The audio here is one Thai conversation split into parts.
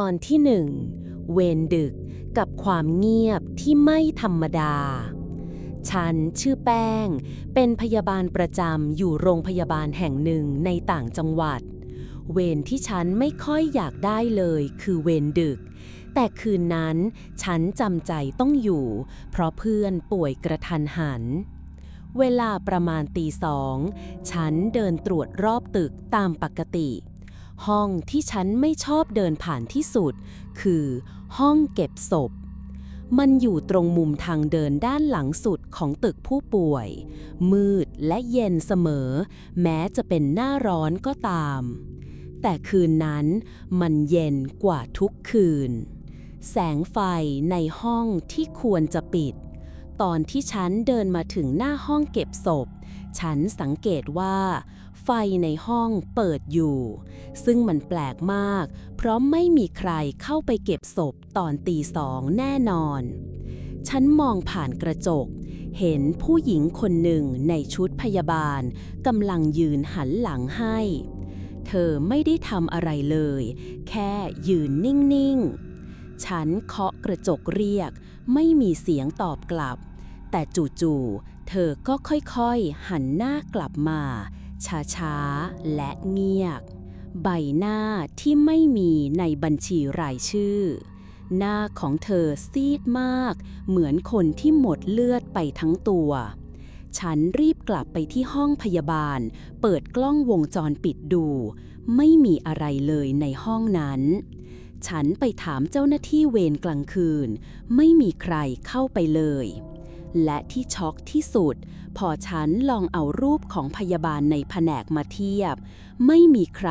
ตอนที่หนึ่งเวรดึกกับความเงียบที่ไม่ธรรมดา ฉันชื่อแป้ง เป็นพยาบาลประจำอยู่โรงพยาบาลแห่งหนึ่งในต่างจังหวัด เวรที่ฉันไม่ค่อยอยากได้เลยคือเวรดึก แต่คืนนั้นฉันจำใจต้องอยู่ เพราะเพื่อนป่วยกระทันหันเวลาประมาณตีสอง ฉันเดินตรวจรอบตึกตามปกติ ห้องที่ฉันไม่ชอบเดินผ่านที่สุด คือ ห้องเก็บศพ มันอยู่ตรงมุมทางเดินด้านหลังสุดของตึกผู้ป่วย มืดและเย็นเสมอ แม้จะเป็นหน้าร้อนก็ตาม แต่คืนนั้นมันเย็นกว่าทุกคืน แสงไฟในห้องที่ควรจะปิด ตอนที่ฉันเดินมาถึงหน้าห้องเก็บศพ ฉันสังเกตว่า ไฟในห้องเปิดอยู่ ซึ่งมันแปลกมาก เพราะไม่มีใครเข้าไปเก็บศพตอนตีสองแน่นอน ฉันมองผ่านกระจก เห็นผู้หญิงคนหนึ่งในชุดพยาบาลกำลังยืนหันหลังให้ เธอไม่ได้ทำอะไรเลย แค่ยืนนิ่งๆ ฉันเคาะกระจกเรียก ไม่มีเสียงตอบกลับ แต่จู่ๆ เธอก็ค่อยๆ หันหน้ากลับมา ช้าๆ และเงียบ ใบหน้าที่ไม่มีในบัญชีรายชื่อ หน้าของเธอซีดมาก เหมือนคนที่หมดเลือดไปทั้งตัว ฉันรีบกลับไปที่ห้องพยาบาล เปิดกล้องวงจรปิดดู ไม่มีอะไรเลยในห้องนั้น ฉันไปถามเจ้าหน้าที่เวรกลางคืน ไม่มีใครเข้าไปเลย และที่ช็อกที่สุด พอฉันลองเอารูปของพยาบาลในแผนกมาเทียบ ไม่มีใคร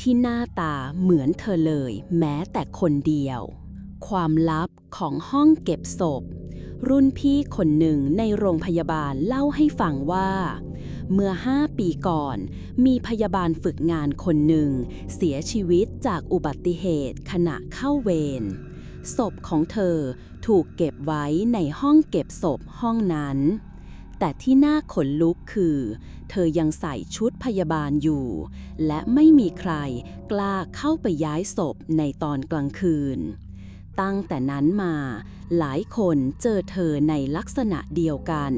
ที่หน้าตาเหมือนเธอเลย แม้แต่คนเดียว ความลับของห้องเก็บศพ รุ่นพี่คนหนึ่งในโรงพยาบาลเล่าให้ฟังว่า เมื่อ 5 ปีก่อน มีพยาบาลฝึกงานคนหนึ่ง เสียชีวิตจากอุบัติเหตุขณะเข้าเวรศพของเธอถูกเก็บไว้ในห้องเก็บศพห้องนั้น แต่ที่น่าขนลุกคือ เธอยังใส่ชุดพยาบาลอยู่ และไม่มีใครกล้าเข้าไปย้ายศพในตอนกลางคืน ตั้งแต่นั้นมา หลายคนเจอเธอในลักษณะเดียวกัน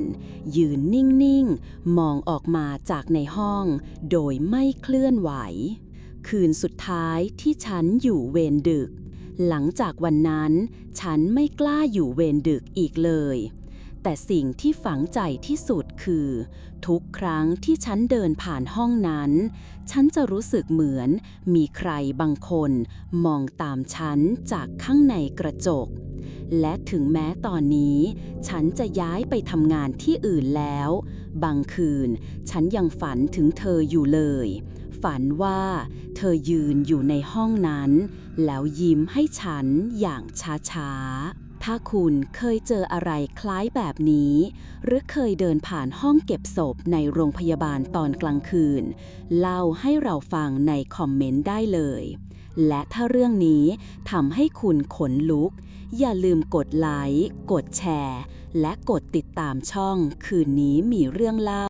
ยืนนิ่ง ๆ มองออกมาจากในห้อง โดยไม่เคลื่อนไหว คืนสุดท้ายที่ฉันอยู่เวรดึก หลังจากวันนั้น ฉันไม่กล้าอยู่เวรดึกอีกเลย แต่สิ่งที่ฝังใจที่สุดคือ ทุกครั้งที่ฉันเดินผ่านห้องนั้น ฉันจะรู้สึกเหมือน มีใครบางคน มองตามฉันจากข้างในกระจก และถึงแม้ตอนนี้ ฉันจะย้ายไปทำงานที่อื่นแล้ว บางคืน ฉันยังฝันถึงเธออยู่เลย ฝันว่า เธอยืนอยู่ในห้องนั้น แล้วยิ้มให้ฉันอย่างช้าๆ ถ้าคุณเคยเจออะไรคล้ายแบบนี้ หรือเคยเดินผ่านห้องเก็บศพในโรงพยาบาลตอนกลางคืน เล่าให้เราฟังในคอมเมนต์ได้เลย และถ้าเรื่องนี้ทำให้คุณขนลุก อย่าลืมกดไลค์ กดแชร์ และกดติดตามช่องคืนนี้มีเรื่องเล่า